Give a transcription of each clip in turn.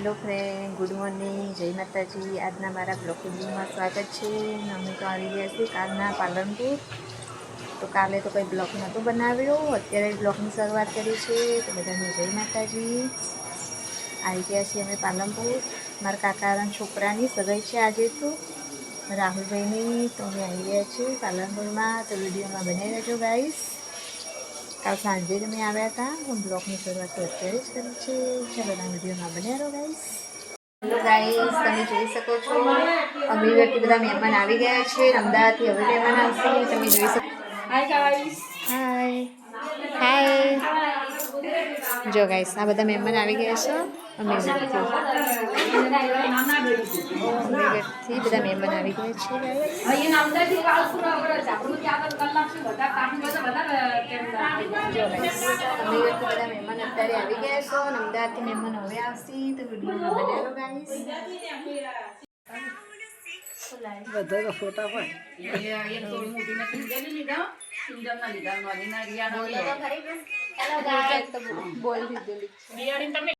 Hello friend, good morning. જય માતાજી. આજના મારા વિડીયોમાં સ્વાગત છે. અમે તો આવી ગયા છીએ કાલના પાલનપુર. તો કાલે તો કંઈ બ્લોક નહોતો બનાવ્યો. અત્યારે બ્લોકની શરૂઆત કરી છે. તો બધાને જય માતાજી. આવી ગયા છીએ અમે પાલનપુર. મારા કાકાના છોકરાની સગાઈ છે આજે તો. રાહુલભાઈની તો અમે આવી ગયા છીએ પાલનપુરમાં. તો વિડીયોમાં બનાવી રહેજો ગાઈસ કાલ સાંજે જ અમે આવ્યા હતા. હું બ્લોગની શરૂઆત તો અત્યારે જ કરી છે. ચાલો ના વિડીયોમાં બન્યા રહો ગાઈસ હેલો ગાઈસ તમે જોઈ શકો છો અમીરથી બધા મહેમાન આવી ગયા છે. અમદાવાદથી હવે મહેમાન આવશે તમે જોઈ શકો હાય ગાઈસ હાય હાય જો ગાઈસ આ બધા મહેમાન આવી ગયા છે. અમીરગઢથી બધા મહેમાન આવી ગયા છે બધા મહેમાન અત્યારે આવી ગયા છો અને અમદાવાદથી મહેમાન હવે આવશે તો વિડીયોમાં બન્યા ગાઈસ બધા ફોટા પણ બોલ દીધેલી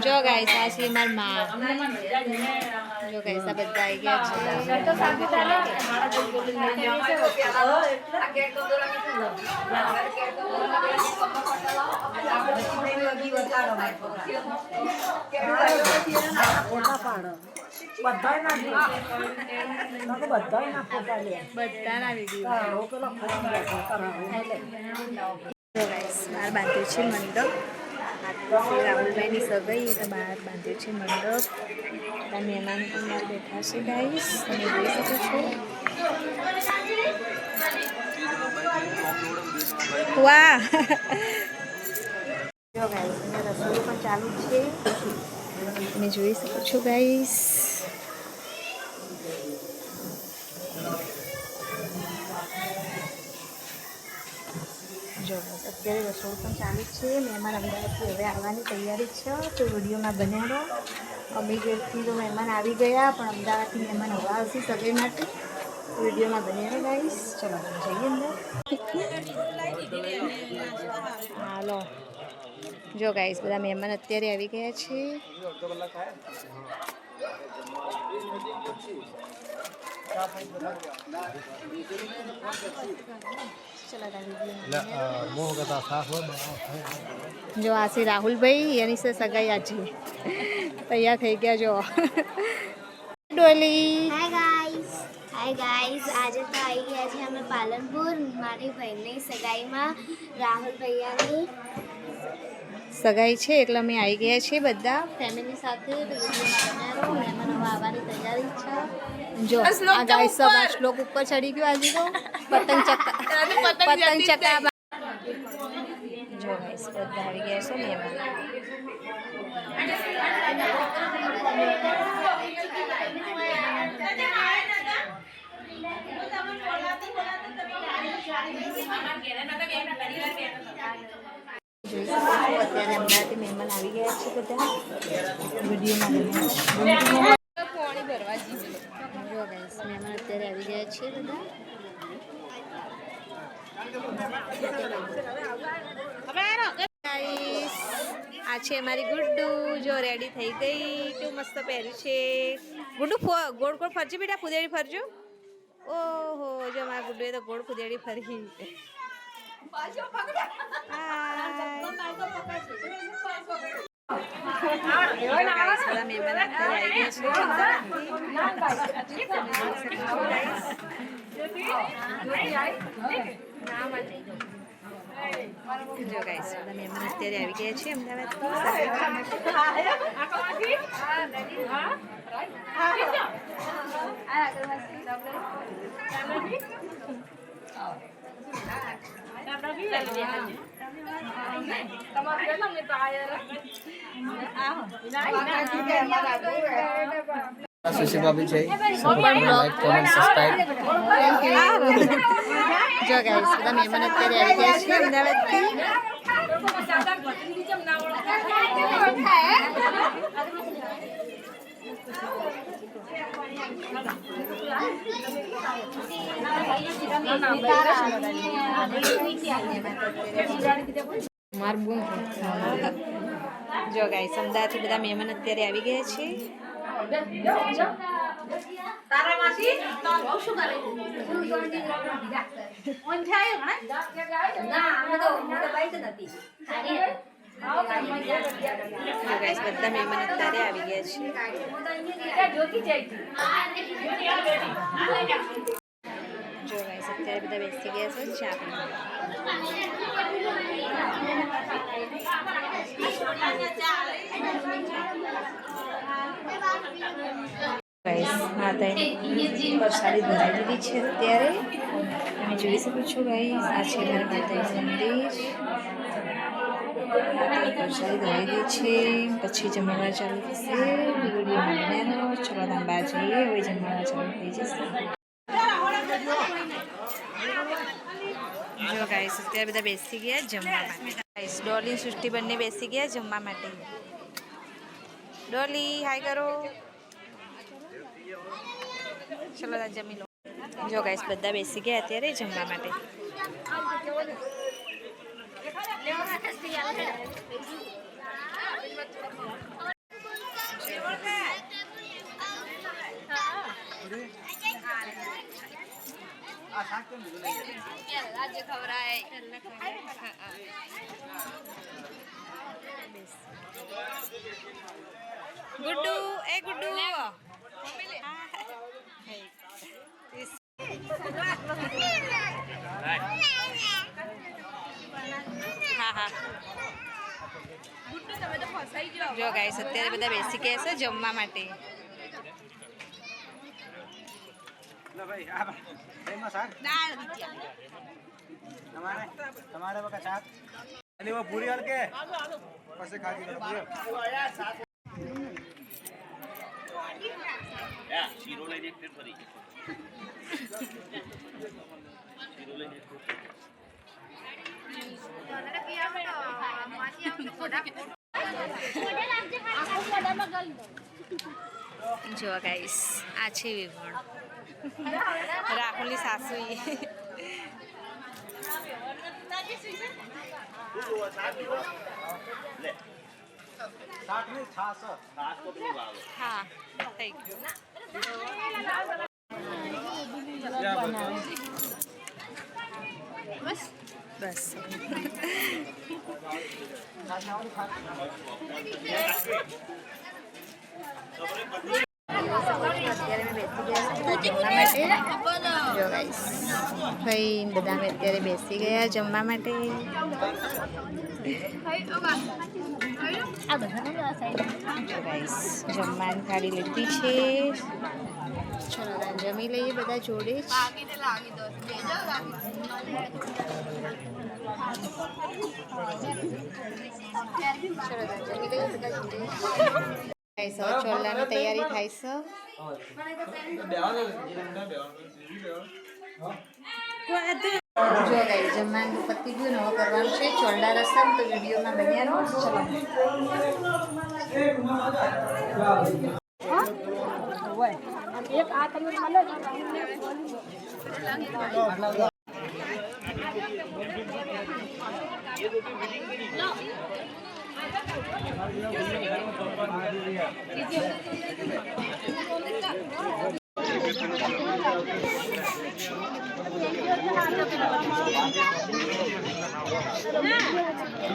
જો ગાઈસ આ છે મારી માં. જો ગાઈસ આ બધા આવી ગયા છે. બધાના વીડિયો બહાર બાંધ્યું છે મંડપ. રાહુલભાઈની સગાઈ, એટલે બહાર બાંધ્યું છે મંડપ. બધા મહેમાન પણ બહાર બેઠા છે ગાઈસ તમે જોઈ શકો છો. વાહ! જો ગાઈસ રસોઈ પણ ચાલુ છે. તમે જોઈ શકો છો ગાઈસ જો, અત્યારે રસોઈ પણ ચાલુ છે. મહેમાન અમદાવાદથી હવે આવવાની તૈયારી છે. તો વિડીયોમાં બન્યા રહો અમીગઢથી તો મહેમાન આવી ગયા, પણ અમદાવાદથી મહેમાન હવા આવશે સગે માટે. વિડીયોમાં બન્યા રહો ગાઈસ. ચલો જઈએ અંદર. હાલો. જો, ગાઈસ, બધા મહેમાન અત્યારે આવી ગયા છે. જો આ છે રાહુલભાઈ એની સાથે સગાઈ આજે. તૈયાર થઈ ગયા જો. ડોલી. હાય ગાઈસ હાય ગાઈસ આજે તો આવી ગયા છે અમે પાલનપુર મારી બહેનની સગાઈમાં રાહુલ ભૈયાની. સગાઈ છે એટલે અમે આવી ગયા છીએ બધા. ફેમિલી સાથે મહેમાનો આવવાની તૈયારી છે. જો આ ગાય સબ આ શ્લોક ઉપર ચડી ગયો આજે તો. પતંગ ચક્કા પતંગ ચક્કા જો ગાઈસ બધા આવી ગયા છે જોઈ અત્યારે અમદાવાદથી મહેમાન આવી ગયા છે બધા. વિડીયોમાં જો ગાઈસ મહેમાન અત્યારે આવી ગયા છે બધા Guys, આ છે મારી ગુડ્ડુ, જો રેડી થઈ ગઈ. કેવું મસ્ત પહેર્યું છે. ગુડ્ડુ ગોળ ગોળ ફરજો બેટા, ફુદેડી ફરજો. ઓહો, જો મારા ગુડ્ડુએ તો ગોળ ફુદેડી ફરી. મહેમાન જો ગાઈસ બધા મહેમાન અત્યારે આવી ગયા છે અમદાવાદ. સુશી ભાભી છે લાઈક કોમેન્ટ સબસ્ક્રાઇબ જો ગાઈસ બધા મહેમાન અત્યારે આવી ગયા છે અમદાવાદથી જો ગાઈસ, અમદાવાદથી બધા મહેમાન અત્યારે આવી ગયા છે. તારા માસી તો શું કરે ઓન થાય ના અમે તો મોટો બાઈક નથી બધા મહેમાન અત્યારે આવી ગયા છે જો ગાઈસ અત્યારે બધા બેસી ગયા છે, ચા પીવા. ગાઈસ પ્રસાદી ધરાવી દીધી છે અત્યારે. તમે જોઈ શકો છો ગાઈસ આ છે મારા પ્રસાદી ધરાવી છે. પછી જમવા ચાલુ થશે. વીડિયો બનાવવાનો. ચલો તમે બહાર જઈએ હવે જમવા ચાલુ થઈ જશે. જો ગાઈસ અત્યારે બધા બેસી ગયા જમવા માટે. ગાઈસ ડોલી સૃષ્ટિ બંને બેસી ગયા જમવા માટે. ડોલી, હાય કરો. ચલો જમી લો. જો ગાઈસ બધા બેસી ગયા અત્યારે જમવા માટે. ગુડ્ડુ એ ગુડ્ડુ હા હા જો ગાઈસ અત્યારે બધા બેસી ગયા છે જમવા માટે. તમારે? તમારે બકા શાક? અને वो જો ગાઈસ આ છે વિભણ રાહુલની સાસુએ હા થઈ ગયું બસ અત્યારે મેં બેસી ગયા છે જમવા માટે જો ગાઈસ ભાઈ બધા અમે અત્યારે બેસી ગયા જમવા માટે જો ગાઈસ જમવાનું થાળી લીધી છે. ચલો જમી લઈએ બધા જોડે ચોલાની તૈયારી થાય છે. જો ગાઈ જમવાનું પતી ગયું નવો કરવાનું છે ચોરડા રસમ તો વિડીયોમાં બન્યા રહો. ચલો.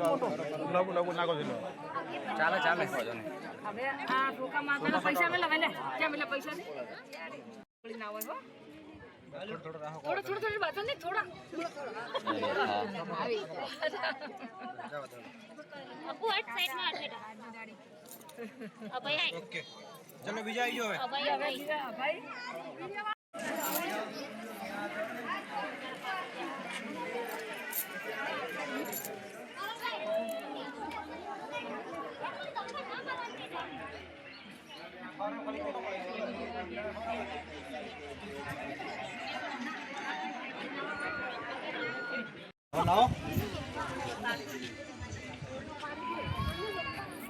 આ તમે મળે ચાલે ચાલે. હવે આ ટોકા માતાના પૈસા મેલા વેલે. ક્યાં મેલા પૈસા? ને ના હોય હો. થોડો થોડો થોડી બાતો ને થોડા. ઓકે. ચલો બીજા આવી જાવ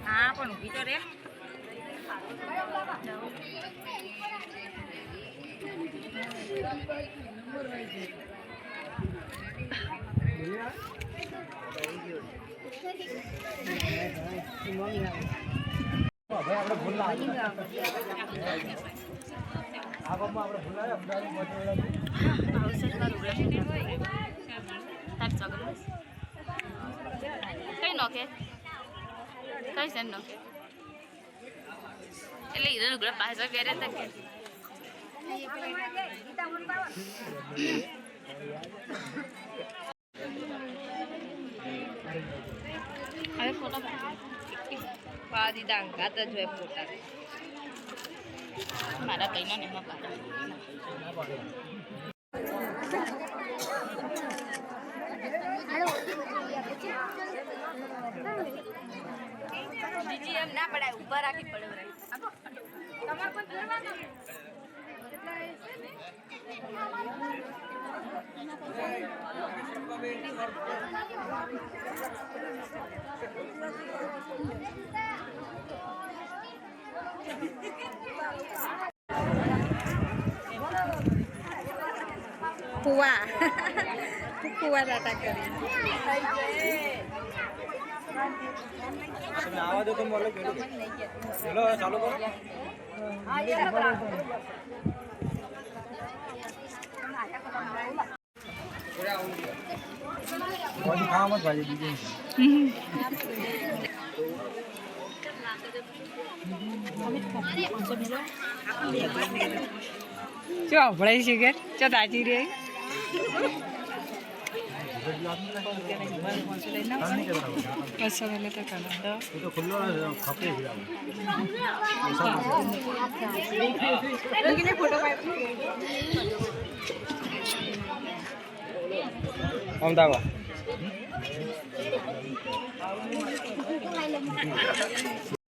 હા પણ ઊભી તો રે. આપણે ભૂલ ના કઈ નોખે કઈ છે નોખે એટલે હીરા લુગડા પાછળ પહેરે તકે હવે ફોટો પા દીધા અંગાત જ હોય ફોટા. મારા કઈના ને બીજી એમ ના પડાય ઊભા રાખી પડે કુવા કુવા દાતા કરી. તમે આવા દો તો હું અલગ પેલું ચલો ચાલુ કરો. કોઈ ખાવા મત ભાજી બીજું. ચો અભળાઈ છે કે ચો તાજી રે બસો વેલે અમદાવાદ.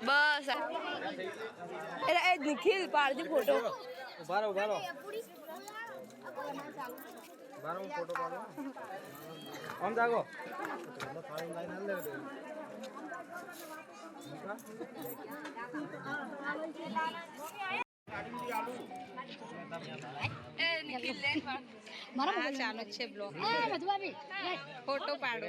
બસ એટલે એ નિખિલ પાડજો ફોટો. ઊભા રહો ઊભા રહો. ઊભા રહો ફોટો પાડો. આમ જાગો. એ નિખિલ લેન મારા ચાલો છે બ્લોગ. ફોટો પાડો.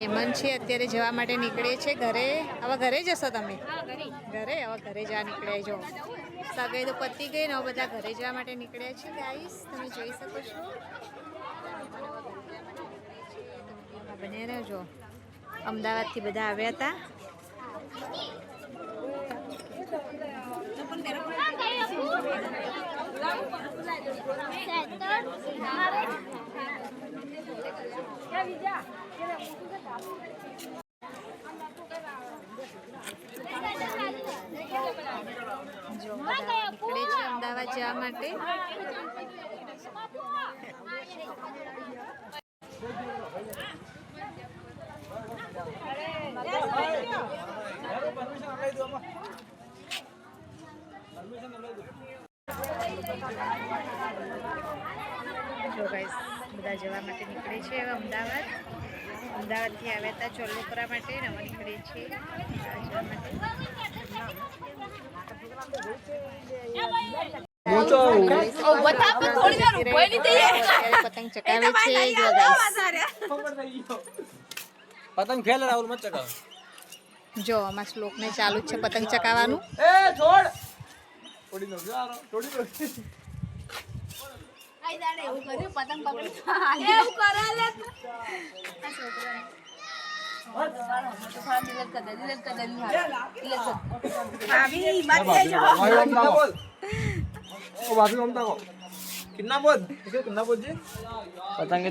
હેમંત છે અત્યારે જવા માટે નીકળે છે ઘરે. હવે ઘરે જશો તમે? ઘરે. હવે ઘરે જવા નીકળ્યા જો સગાઈ તો પતી ગઈ ને હવે બધા ઘરે જવા માટે નીકળ્યા છે ગાઈસ તમે જોઈ શકો છો. બને રહેજો. અમદાવાદથી બધા આવ્યા હતા. અમદાવાદ જવા માટે પરમિશન આપી દો જો ગાઈસ બધા જવા માટે નીકળે છે હવે અમદાવાદ. અમદાવાદથી આવ્યા હતા ચોલ્લુપરા માટે નવા નીકળે છે જવા માટે. પતંગ ચકાવે છે જો આમાં શ્લોક ને ચાલુ છે પતંગ ચકાવાનું આઈ એવું કર્યું પતંગ પકડી એવું કરે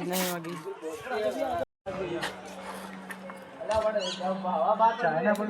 નહીં વાગી ચાઇના પણ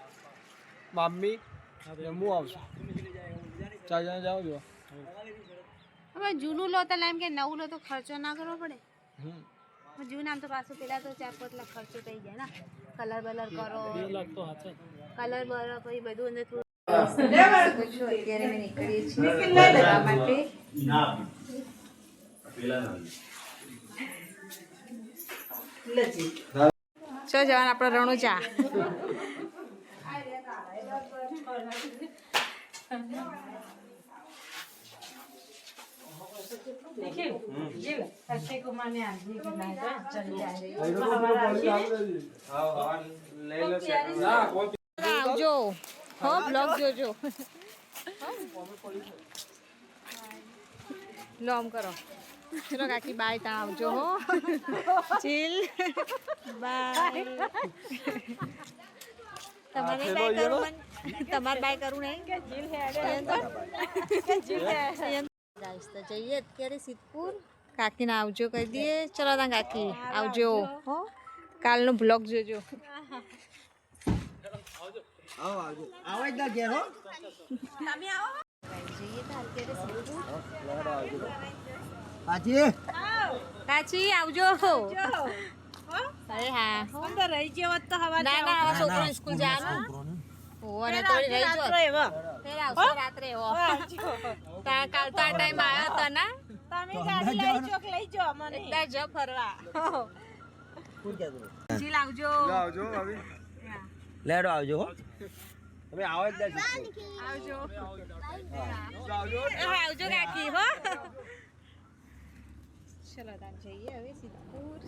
મમ્મી હું આવશું. ચાર જણા જાઓ જો હવે જૂનું લો તો એમ કે નવું લો તો ખર્ચો ના કરવો પડે. હમ. જૂન આમ તો પાછું પેલા તો ચાર પાંચ લાખ ખર્ચો થઈ જાય ને. કલર બલર કરો. કલર બલર પછી બધું અંદર થોડું અત્યારે અમે નીકળીએ છીએ માટે. ચો જવાનું આપણો રણુજા. આવજો હો બ્લોગ જોજો લો આમ કરો ચલો કાકી બાય ત્યાં આવજો હો ચીલ બાય તમારે બાય કરું તમારે બાય કરું નહીં? ગાઈસ તો જઈએ અત્યારે સિદ્ધપુર. કાકીને આવજો કહી દઈએ. ચલો તા કાકી આવજો. હો? કાલનો બ્લોગ જોજો. આવાજ. ના ઘેર હો. જઈએ તો અત્યારે સિદ્ધપુર. પાછી કાચી? આવજો. અરે હા. રહી ગયો તો હવા ના ના હવે છોકરો સ્કૂલ જવાનું. ઓ અને રહી જો ફેર આવશે રાત્રે હો તાર કાલ તો આ ટાઈમ આવ્યો ને? તમે ગાડી લઈ જો લઈ જો મને એકદા જ ફરવા. ચીલ આવજો આવજો ભાભી. લેડો આવજો હો. તમે આવો જ આવજો. આવજો. કાકી હો. ચલો તાર જઈએ હવે સિદ્ધપુર